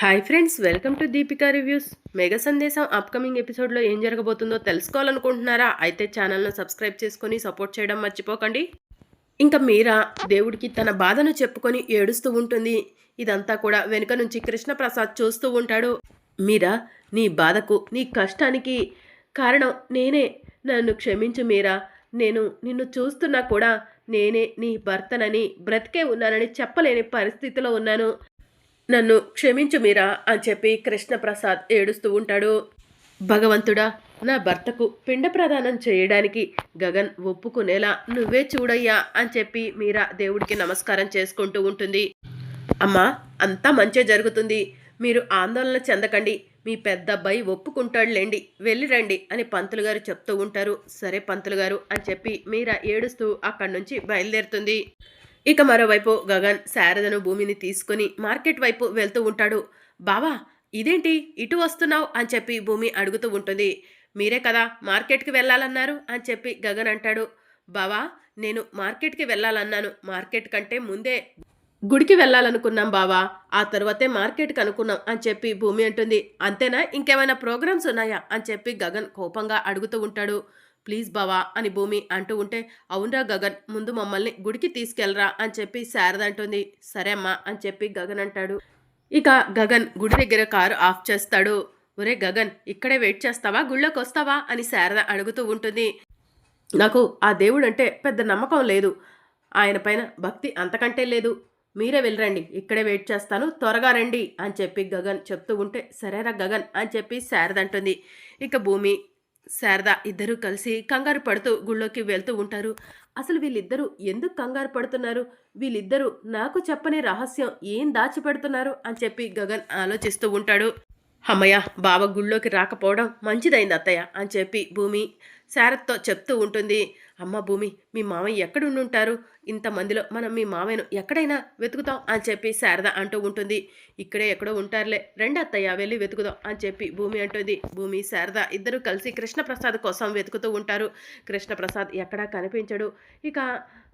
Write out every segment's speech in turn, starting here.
Hi friends welcome to Deepika reviews mega సందేశం upcoming ఎపిసోడ్లో ఏం జరగబోతుందో తెలుసుకోవాలనుకుంటున్నారా? అయితే ఛానల్ను సబ్స్క్రైబ్ చేసుకొని సపోర్ట్ చేయడం మర్చిపోకండి. ఇంకా మీరా దేవుడికి తన బాధను చెప్పుకొని ఏడుస్తూ ఉంటుంది. ఇదంతా కూడా వెనుక నుంచి కృష్ణప్రసాద్ చూస్తూ ఉంటాడు. మీరా నీ బాధకు నీ కష్టానికి కారణం నేనే. నన్ను క్షమించు మీరా. నేను నిన్ను చూస్తున్నా కూడా నేనే నీ భర్తనని బ్రతికే ఉన్నానని చెప్పలేని పరిస్థితిలో ఉన్నాను. నన్ను క్షమించు మీరా అని చెప్పి కృష్ణప్రసాద్ ఏడుస్తూ ఉంటాడు. భగవంతుడా నా భర్తకు పిండ ప్రదానం చేయడానికి గగన్ ఒప్పుకునేలా నువ్వే చూడయ్యా అని చెప్పి మీరా దేవుడికి నమస్కారం చేసుకుంటూ ఉంటుంది. అమ్మా అంతా మంచే జరుగుతుంది. మీరు ఆందోళన చెందకండి. మీ పెద్ద అబ్బాయి ఒప్పుకుంటాడులేండి. వెళ్ళి రండి అని పంతులు గారు చెప్తూ ఉంటారు. సరే పంతులు గారు అని చెప్పి మీరా ఏడుస్తూ అక్కడి నుంచి బయలుదేరుతుంది. ఇక మరోవైపు గగన్ శారదను భూమిని తీసుకుని మార్కెట్ వైపు వెళ్తూ ఉంటాడు. బావా ఇదేంటి? ఇటు వస్తున్నావు? అని చెప్పి భూమి అడుగుతూ ఉంటుంది. మీరే కదా మార్కెట్కి వెళ్ళాలన్నారు? అని చెప్పి గగన్ అంటాడు. బావా నేను మార్కెట్కి వెళ్ళాలన్నాను. మార్కెట్ కంటే ముందే గుడికి వెళ్ళాలనుకున్నాం బావా. ఆ తర్వాతే మార్కెట్కి అనుకున్నాం అని చెప్పి భూమి అంటుంది. అంతేనా? ఇంకేమైనా ప్రోగ్రామ్స్ ఉన్నాయా? అని చెప్పి గగన్ కోపంగా అడుగుతూ ఉంటాడు. ప్లీజ్ బావా అని భూమి అంటూ ఉంటే అవునరా గగన్ ముందు మమ్మల్ని గుడికి తీసుకెళ్ళరా అని చెప్పి శారద అంటుంది. సరే అమ్మా అని చెప్పి గగన్ అంటాడు. ఇక గగన్ గుడి దగ్గర కారు ఆఫ్ చేస్తాడు. ఒరే గగన్ ఇక్కడే వెయిట్ చేస్తావా? గుళ్ళోకి వస్తావా? అని శారద అడుగుతూ ఉంటుంది. నాకు ఆ దేవుడు అంటే పెద్ద నమ్మకం లేదు. ఆయన పైన భక్తి అంతకంటే లేదు. మీరే వెళ్ళరండి. ఇక్కడే వెయిట్ చేస్తాను. త్వరగా రండి అని చెప్పి గగన్ చెప్తూ ఉంటే సరేరా గగన్ అని చెప్పి శారద అంటుంది. ఇక భూమి శారద ఇద్దరూ కలిసి కంగారు పడుతూ గుళ్ళోకి వెళ్తూ ఉంటారు. అసలు వీళ్ళిద్దరూ ఎందుకు కంగారు పడుతున్నారు? వీళ్ళిద్దరూ నాకు చెప్పని రహస్యం ఏం దాచిపెడుతున్నారు? అని చెప్పి గగన్ ఆలోచిస్తూ ఉంటాడు. అమ్మయ్య బావ గుళ్ళోకి రాకపోవడం మంచిదైంది అత్తయ్య అని చెప్పి భూమి శారత్తో చెప్తూ ఉంటుంది. అమ్మ భూమి మీ మామయ్య ఎక్కడుండుంటారు? ఇంతమందిలో మనం మీ మామయ్యను ఎక్కడైనా వెతుకుతాం అని చెప్పి శారద అంటూ ఉంటుంది. ఇక్కడే ఎక్కడో ఉంటారులే రెండు అత్తయ్య వెళ్ళి వెతుకుదాం అని చెప్పి భూమి అంటుంది. భూమి శారద ఇద్దరు కలిసి కృష్ణప్రసాద్ కోసం వెతుకుతూ ఉంటారు. కృష్ణప్రసాద్ ఎక్కడా కనిపించడు. ఇక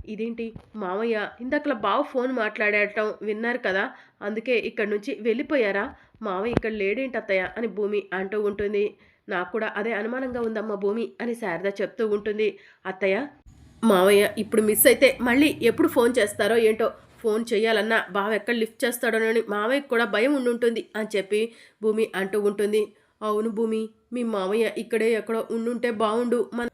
ఇదేంటి? మామయ్య ఇందాకలా బావ ఫోన్ మాట్లాడటం విన్నారు కదా అందుకే ఇక్కడి నుంచి వెళ్ళిపోయారా? మామయ్య ఇక్కడ లేడేంటి అత్తయ్య అని భూమి అంటూ ఉంటుంది. నాకు కూడా అదే అనుమానంగా ఉందమ్మా భూమి అని శారద చెప్తూ ఉంటుంది. అత్తయ్య మావయ్య ఇప్పుడు మిస్ అయితే మళ్ళీ ఎప్పుడు ఫోన్ చేస్తారో ఏంటో ఫోన్ చేయాలన్నా బావ ఎక్కడ లిఫ్ట్ చేస్తాడోనని మావయ్యకు కూడా భయం ఉండుంటుంది అని చెప్పి భూమి అంటూ ఉంటుంది. అవును భూమి మీ మావయ్య ఇక్కడే ఎక్కడో ఉండుంటే బాగుండు మన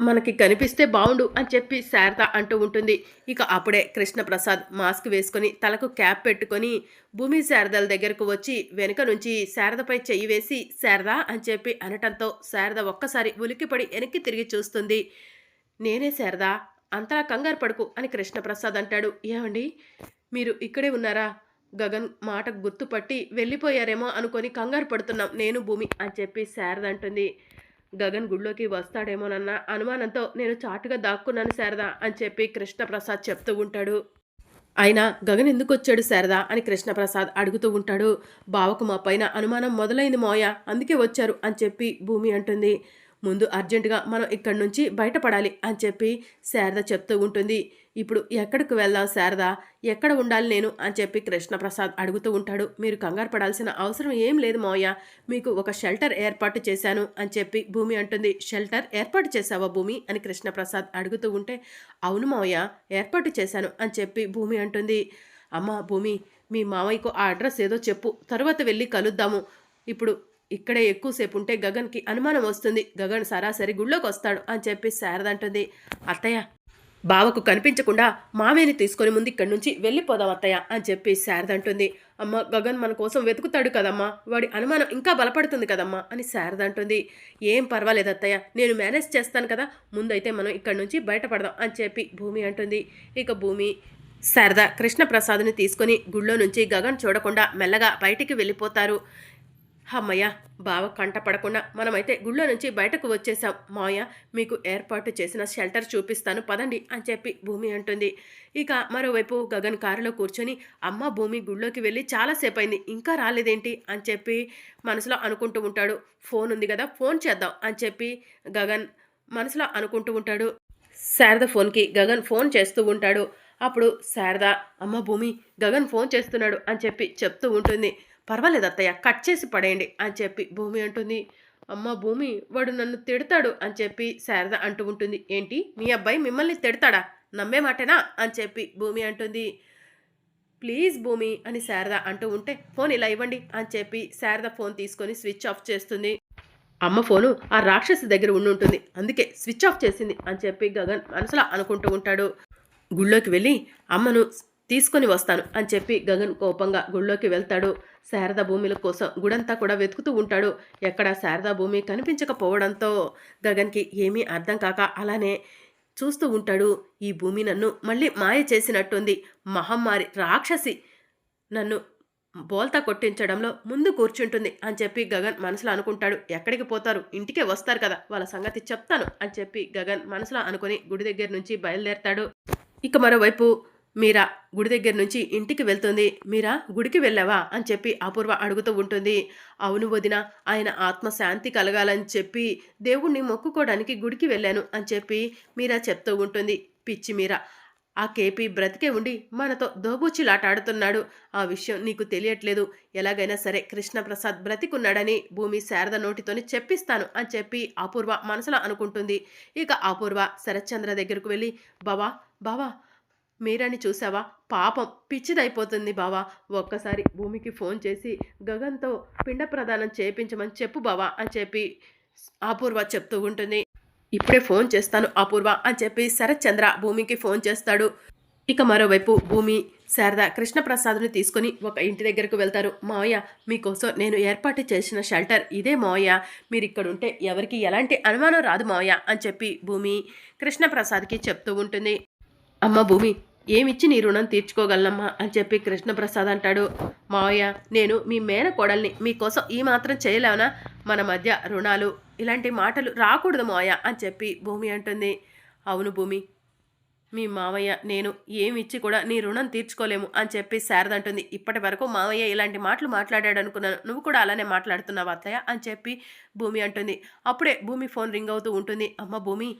మనకి కనిపిస్తే బాగుండు అని చెప్పి శారద అంటూ ఉంటుంది. ఇక అప్పుడే కృష్ణప్రసాద్ మాస్క్ వేసుకొని తలకు క్యాప్ పెట్టుకొని భూమి శారదల దగ్గరకు వచ్చి వెనుక నుంచి శారదపై చెయ్యి వేసి శారద అని చెప్పి అనటంతో శారద ఒక్కసారి ఉలిక్కిపడి వెనక్కి తిరిగి చూస్తుంది. నేనే శారదా అంతలా కంగారు పడుకు అని కృష్ణప్రసాద్ అంటాడు. ఏమండి మీరు ఇక్కడే ఉన్నారా? గగన్ మాట గుర్తుపట్టి వెళ్ళిపోయారేమో అనుకొని కంగారు పడుతున్నాం నేను భూమి అని చెప్పి శారద అంటుంది. గగన్ గుళ్ళోకి వస్తాడేమోనన్న అనుమానంతో నేను చాటుగా దాక్కున్నాను శారదా అని చెప్పి కృష్ణప్రసాద్ చెప్తూ ఉంటాడు. అయినా గగన్ ఎందుకు వచ్చాడు శారదా అని కృష్ణప్రసాద్ అడుగుతూ ఉంటాడు. బావకు మా పైన అనుమానం మొదలైంది మోయ అందుకే వచ్చారు అని చెప్పి భూమి అంటుంది. ముందు అర్జెంటుగా మనం ఇక్కడి నుంచి బయటపడాలి అని చెప్పి శారద చెప్తూ ఉంటుంది. ఇప్పుడు ఎక్కడికి వెళ్దాం శారదా? ఎక్కడ ఉండాలి నేను? అని చెప్పి కృష్ణప్రసాద్ అడుగుతూ ఉంటాడు. మీరు కంగారు పడాల్సిన అవసరం ఏం లేదు మోయ మీకు ఒక షెల్టర్ ఏర్పాటు చేశాను అని చెప్పి భూమి అంటుంది. షెల్టర్ ఏర్పాటు చేశావా భూమి? అని కృష్ణప్రసాద్ అడుగుతూ ఉంటే అవును మోయ ఏర్పాటు చేశాను అని చెప్పి భూమి అంటుంది. అమ్మ భూమి మీ మామయ్యకు ఆ అడ్రస్ ఏదో చెప్పు. తర్వాత వెళ్ళి కలుద్దాము. ఇప్పుడు ఇక్కడే ఎక్కువసేపు ఉంటే గగన్కి అనుమానం వస్తుంది. గగన్ సరాసరి గుళ్ళోకి వస్తాడు అని చెప్పి శారద అంటుంది. అత్తయ్య బావకు కనిపించకుండా మామయ్యని తీసుకొని ముందు ఇక్కడి నుంచి వెళ్ళిపోదాం అత్తయ్య అని చెప్పి శారద అంటుంది. అమ్మ గగన్ మన కోసం వెతుకుతాడు కదమ్మా. వాడి అనుమానం ఇంకా బలపడుతుంది కదమ్మా అని శారద అంటుంది. ఏం పర్వాలేదు అత్తయ్య నేను మేనేజ్ చేస్తాను కదా. ముందైతే మనం ఇక్కడి నుంచి బయటపడదాం అని చెప్పి భూమి అంటుంది. ఇక భూమి శారద కృష్ణప్రసాద్ని తీసుకొని గుళ్ళో నుంచి గగన్ చూడకుండా మెల్లగా బయటికి వెళ్ళిపోతారు. అమ్మయ్య బావ కంట పడకుండా మనమైతే గుళ్ళో నుంచి బయటకు వచ్చేసాం మావయ్య మీకు ఏర్పాటు చేసిన షెల్టర్ చూపిస్తాను. పదండి అని చెప్పి భూమి అంటుంది. ఇక మరోవైపు గగన్ కారులో కూర్చొని అమ్మ భూమి గుళ్ళోకి వెళ్ళి చాలాసేపు అయింది ఇంకా రాలేదేంటి? అని చెప్పి మనసులో అనుకుంటూ ఉంటాడు. ఫోన్ ఉంది కదా ఫోన్ చేద్దాం అని చెప్పి గగన్ మనసులో అనుకుంటూ ఉంటాడు. శారద ఫోన్కి గగన్ ఫోన్ చేస్తూ ఉంటాడు. అప్పుడు శారద అమ్మ భూమి గగన్ ఫోన్ చేస్తున్నాడు అని చెప్పి చెప్తూ ఉంటుంది. పర్వాలేదు అత్తయ్య కట్ చేసి పడేయండి అని చెప్పి భూమి అంటుంది. అమ్మ భూమి వాడు నన్ను తిడతాడు అని చెప్పి శారద అంటూ ఉంటుంది. ఏంటి? మీ అబ్బాయి మిమ్మల్ని తిడతాడా? నమ్మే మాటేనా? అని చెప్పి భూమి అంటుంది. ప్లీజ్ భూమి అని శారద అంటూ ఉంటే ఫోన్ ఇలా ఇవ్వండి అని చెప్పి శారద ఫోన్ తీసుకొని స్విచ్ ఆఫ్ చేస్తుంది. అమ్మ ఫోను ఆ రాక్షసి దగ్గర ఉండి ఉంటుంది. అందుకే స్విచ్ ఆఫ్ చేసింది అని చెప్పి గగన్ మనసులో అనుకుంటూ ఉంటాడు. గుళ్ళోకి వెళ్ళి అమ్మను తీసుకొని వస్తాను అని చెప్పి గగన్ కోపంగా గుళ్ళోకి వెళ్తాడు. శారద భూమిల కోసం గుడంతా కూడా వెతుకుతూ ఉంటాడు. ఎక్కడ శారదా భూమి కనిపించకపోవడంతో గగన్కి ఏమీ అర్థం కాక అలానే చూస్తూ ఉంటాడు. ఈ భూమి నన్ను మళ్ళీ మాయ చేసినట్టుంది. మహమ్మారి రాక్షసి నన్ను బోల్తా కొట్టించడంలో ముందు కూర్చుంటుంది అని చెప్పి గగన్ మనసులో అనుకుంటాడు. ఎక్కడికి పోతారు? ఇంటికే వస్తారు కదా. వాళ్ళ సంగతి చెప్తాను అని చెప్పి గగన్ మనసులో అనుకుని గుడి దగ్గర నుంచి బయలుదేరతాడు. ఇక మరోవైపు మీరా గుడి దగ్గర నుంచి ఇంటికి వెళ్తుంది. మీరా గుడికి వెళ్ళావా? అని చెప్పి అపూర్వ అడుగుతూ ఉంటుంది. అవును వదిన ఆయన ఆత్మశాంతి కలగాలని చెప్పి దేవుణ్ణి మొక్కుకోవడానికి గుడికి వెళ్ళాను అని చెప్పి మీరా చెప్తూ ఉంటుంది. పిచ్చి మీరా ఆ కేపీ బ్రతికే ఉండి మనతో దోబూచిలాటాడుతున్నాడు. ఆ విషయం నీకు తెలియట్లేదు. ఎలాగైనా సరే కృష్ణప్రసాద్ బ్రతికున్నాడని భూమి శారద నోటితోని చెప్పిస్తాను అని చెప్పి అపూర్వ మనసులో అనుకుంటుంది. ఇక అపూర్వ శరత్చంద్ర దగ్గరకు వెళ్ళి బావా బావా మీరని చూసావా? పాపం పిచ్చిదైపోతుంది బావా. ఒక్కసారి భూమికి ఫోన్ చేసి గగన్తో పిండ ప్రదానం చేయించమని చెప్పు బావా అని చెప్పి అపూర్వ చెప్తూ ఉంటుంది. ఇప్పుడే ఫోన్ చేస్తాను అపూర్వ అని చెప్పి శరత్చంద్ర భూమికి ఫోన్ చేస్తాడు. ఇక మరోవైపు భూమి శారద కృష్ణప్రసాద్ని తీసుకుని ఒక ఇంటి దగ్గరకు వెళ్తారు. మావయ్య మీకోసం నేను ఏర్పాటు చేసిన షెల్టర్ ఇదే మావయ్య. మీరు ఇక్కడ ఉంటే ఎవరికి ఎలాంటి అనుమానం రాదు మావయ్య అని చెప్పి భూమి కృష్ణప్రసాద్కి చెప్తూ ఉంటుంది. అమ్మ భూమి ఏమిచ్చి నీ రుణం తీర్చుకోగలనమ్మా అని చెప్పి కృష్ణప్రసాద్ అంటాడు. మావయ్య నేను మీ మేన కోడల్ని మీకోసం ఈ మాత్రం చేయలేవనా? మన మధ్య రుణాలు ఇలాంటి మాటలు రాకూడదు మావయ్య అని చెప్పి భూమి అంటుంది. అవును భూమి మీ మావయ్య నేను ఏమిచ్చి కూడా నీ రుణం తీర్చుకోలేము అని చెప్పి శారద అంటుంది. ఇప్పటి వరకు మావయ్య ఇలాంటి మాటలు మాట్లాడాడు అనుకున్నాను. నువ్వు కూడా అలానే మాట్లాడుతున్నావు అత్తయ్య? అని చెప్పి భూమి అంటుంది. అప్పుడే భూమి ఫోన్ రింగ్ అవుతూ ఉంటుంది. అమ్మ భూమి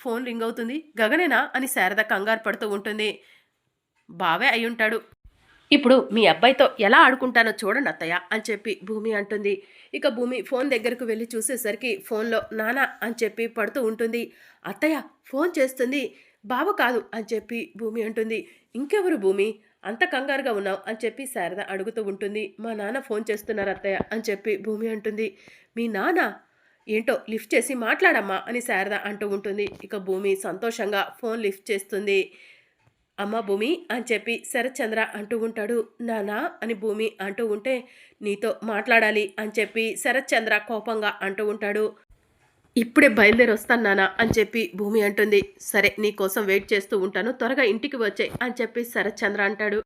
ఫోన్ రింగ్ అవుతుంది. గగనేనా? అని శారద కంగారు పడుతూ ఉంటుంది. బావే అయి ఉంటాడు. ఇప్పుడు మీ అబ్బాయితో ఎలా ఆడుకుంటానో చూడండి అత్తయ్య అని చెప్పి భూమి అంటుంది. ఇక భూమి ఫోన్ దగ్గరకు వెళ్ళి చూసేసరికి ఫోన్లో నానా అని చెప్పి పడుతూ ఉంటుంది. అత్తయ్య ఫోన్ చేస్తుంది. బాబు కాదు అని చెప్పి భూమి అంటుంది. ఇంకెవరు భూమి? అంత కంగారుగా ఉన్నావు అని చెప్పి శారద అడుగుతూ ఉంటుంది. మా నాన్న ఫోన్ చేస్తున్నారు అత్తయ్య అని చెప్పి భూమి అంటుంది. మీ నాన్న? ఏంటో లిఫ్ట్ చేసి మాట్లాడమ్మా అని శారద అంటూ ఉంటుంది. ఇక భూమి సంతోషంగా ఫోన్ లిఫ్ట్ చేస్తుంది. అమ్మ భూమి అని చెప్పి శరత్చంద్ర అంటూ ఉంటాడు. నానా అని భూమి అంటూ ఉంటే నీతో మాట్లాడాలి అని చెప్పి శరత్చంద్ర కోపంగా అంటూ ఉంటాడు. ఇప్పుడే బయలుదేరి వస్తాను నానా అని చెప్పి భూమి అంటుంది. సరే నీ కోసం వెయిట్ చేస్తూ ఉంటాను. త్వరగా ఇంటికి వచ్చాయి అని చెప్పి శరత్చంద్ర అంటాడు.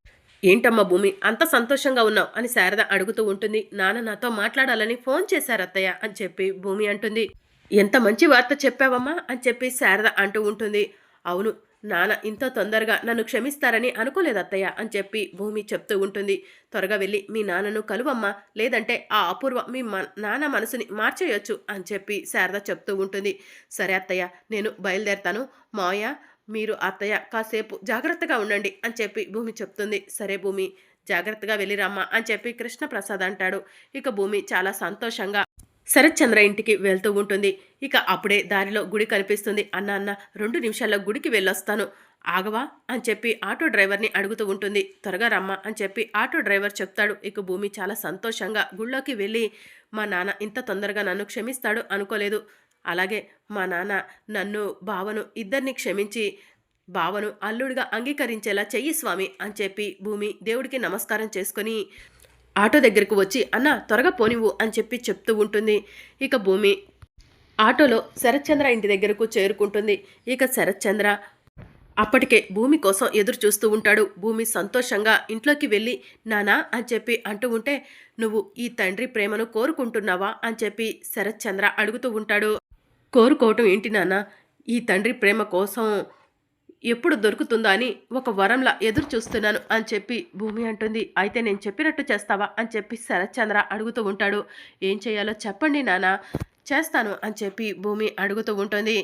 ఏంటమ్మా భూమి అంత సంతోషంగా ఉన్నావు అని శారద అడుగుతూ ఉంటుంది. నాన్న నాతో మాట్లాడాలని ఫోన్ చేశారు అత్తయ్య అని చెప్పి భూమి అంటుంది. ఎంత మంచి వార్త చెప్పావమ్మా అని చెప్పి శారద అంటూ ఉంటుంది. అవును నాన్న ఇంత తొందరగా నన్ను క్షమిస్తారని అనుకోలేదు అత్తయ్య అని చెప్పి భూమి చెప్తూ ఉంటుంది. త్వరగా వెళ్ళి మీ నాన్నను కలువమ్మా లేదంటే ఆ అపూర్వ మీ నాన్న మనసుని మార్చేయొచ్చు అని చెప్పి శారద చెప్తూ ఉంటుంది. సరే అత్తయ్య నేను బయలుదేరతాను. మావయ్య మీరు అత్తయ్య కాసేపు జాగ్రత్తగా ఉండండి అని చెప్పి భూమి చెప్తుంది. సరే భూమి జాగ్రత్తగా వెళ్ళిరమ్మా అని చెప్పి కృష్ణప్రసాద్ అంటాడు. ఇక భూమి చాలా సంతోషంగా శరత్చంద్ర ఇంటికి వెళ్తూ ఉంటుంది. ఇక అప్పుడే దారిలో గుడి కనిపిస్తుంది. అన్న అన్న రెండు నిమిషాల్లో గుడికి వెళ్ళొస్తాను. ఆగవా? అని చెప్పి ఆటో డ్రైవర్ని అడుగుతూ ఉంటుంది. త్వరగా రమ్మా అని చెప్పి ఆటో డ్రైవర్ చెప్తాడు. ఇక భూమి చాలా సంతోషంగా గుళ్ళోకి వెళ్ళి మా నాన్న ఇంత తొందరగా నన్ను క్షమిస్తాడు అనుకోలేదు. అలాగే మా నాన్న నన్ను బావను ఇద్దరిని క్షమించి బావను అల్లుడిగా అంగీకరించేలా చెయ్యి స్వామి అని చెప్పి భూమి దేవుడికి నమస్కారం చేసుకొని ఆటో దగ్గరకు వచ్చి అన్న త్వరగా పోనివ్వు అని చెప్పి చెప్తూ ఉంటుంది. ఇక భూమి ఆటోలో శరత్చంద్ర ఇంటి దగ్గరకు చేరుకుంటుంది. ఇక శరత్చంద్ర అప్పటికే భూమి కోసం ఎదురు చూస్తూ ఉంటాడు. భూమి సంతోషంగా ఇంట్లోకి వెళ్ళి నానా అని చెప్పి అంటూ ఉంటే నువ్వు ఈ తండ్రి ప్రేమను కోరుకుంటున్నావా అని చెప్పి శరత్చంద్ర అడుగుతూ ఉంటాడు. కోరుకోవటం ఏంటి నాన్న ఈ తండ్రి ప్రేమ కోసం ఎప్పుడు దొరుకుతుందా అని ఒక వరంలా ఎదురు చూస్తున్నాను అని చెప్పి భూమి అంటుంది. అయితే నేను చెప్పినట్టు చేస్తావా అని చెప్పి శరత్చంద్ర అడుగుతూ ఉంటాడు. ఏం చేయాలో చెప్పండి నాన్న చేస్తాను అని చెప్పి భూమి అడుగుతూ ఉంటుంది.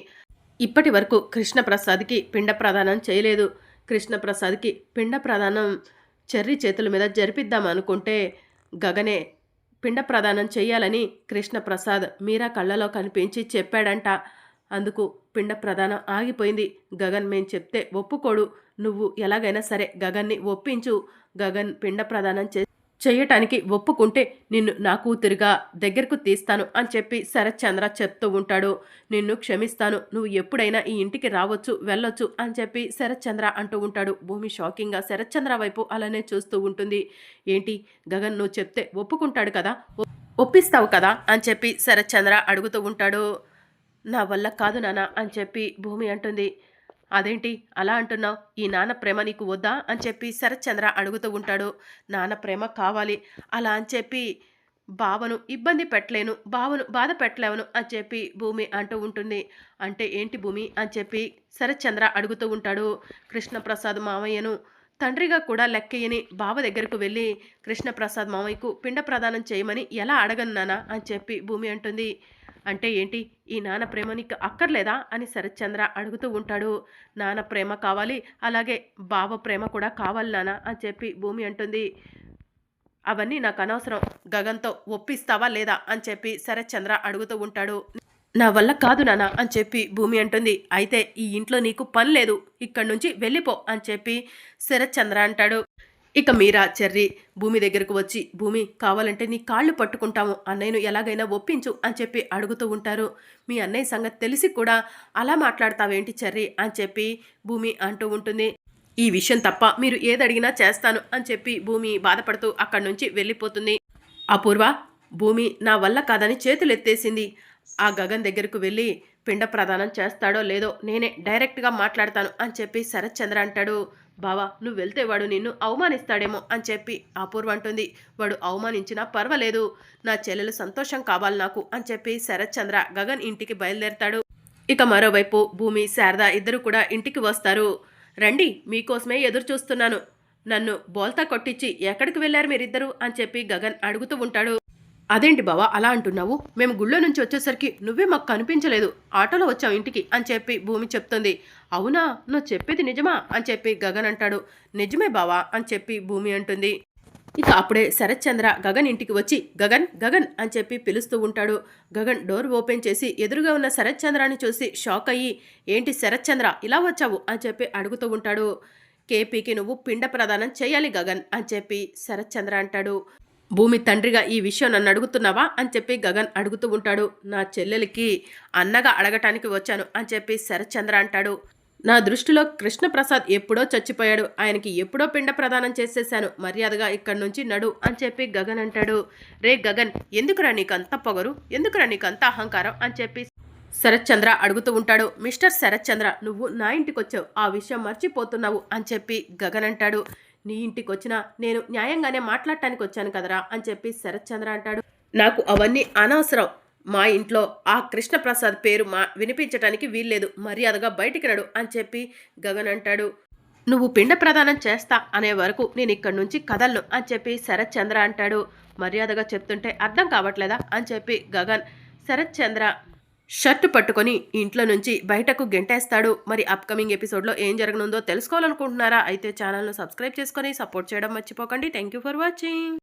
ఇప్పటి వరకు కృష్ణప్రసాద్కి పిండ ప్రదానం చేయలేదు. కృష్ణప్రసాద్కి పిండ ప్రదానం చెర్రి చేతుల మీద జరిపిద్దాం అనుకుంటే గగనే పిండ ప్రదానం చేయాలని కృష్ణప్రసాద్ మీరా కళ్ళలో కనిపించి చెప్పాడంట. అందుకు పిండ ప్రదానం ఆగిపోయింది. గగన్ మేం చెప్తే ఒప్పుకోడు. నువ్వు ఎలాగైనా సరే గగన్ని ఒప్పించు. గగన్ పిండ ప్రదానం చే చేయటానికి ఒప్పుకుంటే నిన్ను నా కూతురుగా దగ్గరకు తీస్తాను అని చెప్పి శరత్చంద్ర చెప్తూ ఉంటాడు. నిన్ను క్షమిస్తాను. నువ్వు ఎప్పుడైనా ఈ ఇంటికి రావచ్చు వెళ్ళొచ్చు అని చెప్పి శరత్చంద్ర అంటూ ఉంటాడు. భూమి షాకింగ్గా శరత్చంద్ర వైపు అలానే చూస్తూ ఉంటుంది. ఏంటి? గగన్ నువ్వు చెప్తే ఒప్పుకుంటాడు కదా? ఒ- ఒప్పిస్తావు కదా? అని చెప్పి శరత్చంద్ర అడుగుతూ ఉంటాడు. నా వల్ల కాదు నాన్న అని చెప్పి భూమి అంటుంది. అదేంటి అలా అంటున్నావు? ఈ నాన్న ప్రేమ నీకు వద్దా? అని చెప్పి శరత్చంద్ర అడుగుతూ ఉంటాడు. నాన్న ప్రేమ కావాలి. అలా అని చెప్పి బావను ఇబ్బంది పెట్టలేను బావను బాధ పెట్టలేవను అని చెప్పి భూమి అంటూ ఉంటుంది. అంటే ఏంటి భూమి? అని చెప్పి శరత్చంద్ర అడుగుతూ ఉంటాడు. కృష్ణప్రసాద్ మామయ్యను తండ్రిగా కూడా లెక్కయ్యని బావ దగ్గరకు వెళ్ళి కృష్ణప్రసాద్ మామయ్యకు పిండ ప్రదానం చేయమని ఎలా అడగను నానా? అని చెప్పి భూమి అంటుంది. అంటే ఏంటి? ఈ నాన్న ప్రేమ నీకు అక్కర్లేదా? అని శరత్చంద్ర అడుగుతూ ఉంటాడు. నాన్న ప్రేమ కావాలి అలాగే బావ ప్రేమ కూడా కావాలి నాన్న అని చెప్పి భూమి అంటుంది. అవన్నీ నాకు అనవసరం. గగన్తో ఒప్పిస్తావా లేదా? అని చెప్పి శరత్చంద్ర అడుగుతూ ఉంటాడు. నా వల్ల కాదు నాన్న అని చెప్పి భూమి అంటుంది. అయితే ఈ ఇంట్లో నీకు పని లేదు. ఇక్కడి నుంచి వెళ్ళిపో అని చెప్పి శరత్చంద్ర అంటాడు. ఇక మీరా చెర్రి భూమి దగ్గరకు వచ్చి భూమి కావాలంటే నీ కాళ్ళు పట్టుకుంటాము. అన్నయ్యను ఎలాగైనా ఒప్పించు అని చెప్పి అడుగుతూ ఉంటారు. మీ అన్నయ్య సంగతి తెలిసి కూడా అలా మాట్లాడతావేంటి చెర్రి అని చెప్పి భూమి అంటూ ఉంటుంది. ఈ విషయం తప్ప మీరు ఏదడిగినా చేస్తాను అని చెప్పి భూమి బాధపడుతూ అక్కడి నుంచి వెళ్ళిపోతుంది. అపూర్వ భూమి నా వల్ల కాదని చేతులు ఎత్తేసింది ఆ గగన్ దగ్గరకు వెళ్ళి పిండ ప్రదానం చేస్తాడో లేదో నేనే డైరెక్ట్గా మాట్లాడతాను అని చెప్పి శరత్చంద్ర అంటాడు. బావా నువ్వు వెళ్తే వాడు నిన్ను అవమానిస్తాడేమో అని చెప్పి అపూర్వ అంటుంది. వాడు అవమానించినా పర్వాలేదు. నా చెల్లెలు సంతోషం కావాలి నాకు అని చెప్పి శరత్చంద్ర గగన్ ఇంటికి బయలుదేరతాడు. ఇక మరోవైపు భూమి శారద ఇద్దరు కూడా ఇంటికి వస్తారు. రండి మీకోసమే ఎదురు చూస్తున్నాను. నన్ను బోల్తా కొట్టించి ఎక్కడికి వెళ్ళారు మీరిద్దరు అని చెప్పి గగన్ అడుగుతూ ఉంటాడు. అదేంటి బావా అలా అంటున్నావు? మేము గుళ్ళో నుంచి వచ్చేసరికి నువ్వే మాకు కనిపించలేదు. ఆటోలో వచ్చావు ఇంటికి అని చెప్పి భూమి చెప్తుంది. అవునా? నువ్వు చెప్పేది నిజమా? అని చెప్పి గగన్ అంటాడు. నిజమే బావా అని చెప్పి భూమి అంటుంది. ఇక అప్పుడే శరత్చంద్ర గగన్ ఇంటికి వచ్చి గగన్ గగన్ అని చెప్పి పిలుస్తూ ఉంటాడు. గగన్ డోర్ ఓపెన్ చేసి ఎదురుగా ఉన్న శరత్చంద్రాన్ని చూసి షాక్ అయ్యి ఏంటి శరత్చంద్ర ఇలా వచ్చావు? అని చెప్పి అడుగుతూ ఉంటాడు. కేపీకి నువ్వు పిండ ప్రదానం చేయాలి గగన్ అని చెప్పి శరత్చంద్ర అంటాడు. భూమి తండ్రిగా ఈ విషయం నన్ను అడుగుతున్నావా? అని చెప్పి గగన్ అడుగుతూ ఉంటాడు. నా చెల్లెలికి అన్నగా అడగటానికి వచ్చాను అని చెప్పి శరత్చంద్ర అంటాడు. నా దృష్టిలో కృష్ణప్రసాద్ ఎప్పుడో చచ్చిపోయాడు. ఆయనకి ఎప్పుడో పిండ ప్రదానం చేసేశాను. మర్యాదగా ఇక్కడి నుంచి నడు అని చెప్పి గగన్ అంటాడు. రే గగన్ ఎందుకురా నీకంత పొగరు? ఎందుకురా నీకంత అహంకారం? అని చెప్పి శరత్చంద్ర అడుగుతూ ఉంటాడు. మిస్టర్ శరత్చంద్ర నువ్వు నా ఇంటికి వచ్చావు ఆ విషయం మర్చిపోతున్నావు అని చెప్పి గగన్ అంటాడు. నీ ఇంటికి వచ్చినా నేను న్యాయంగానే మాట్లాడటానికి వచ్చాను కదరా అని చెప్పి శరత్చంద్ర అంటాడు. నాకు అవన్నీ అనవసరం. మా ఇంట్లో ఆ కృష్ణప్రసాద్ పేరు మా వినిపించటానికి వీల్లేదు. మర్యాదగా బయటికి నడు అని చెప్పి గగన్ అంటాడు. నువ్వు పిండ ప్రదానం చేస్తా అనే వరకు నేను ఇక్కడి నుంచి కదలను అని చెప్పి శరత్ చంద్ర అంటాడు. మర్యాదగా చెప్తుంటే అర్థం కావట్లేదా అని చెప్పి గగన్. శరత్ చంద్ర షర్టు పట్టుకొని ఇంట్లో నుంచి బయటకు గెంటేస్తాడు. మరి అప్కమింగ్ ఎపిసోడ్లో ఏం జరగనుందో తెలుసుకోవాలనుకుంటున్నారా? అయితే ఛానల్ను సబ్స్క్రైబ్ చేసుకొని సపోర్ట్ చేయడం మర్చిపోకండి. Thank you for watching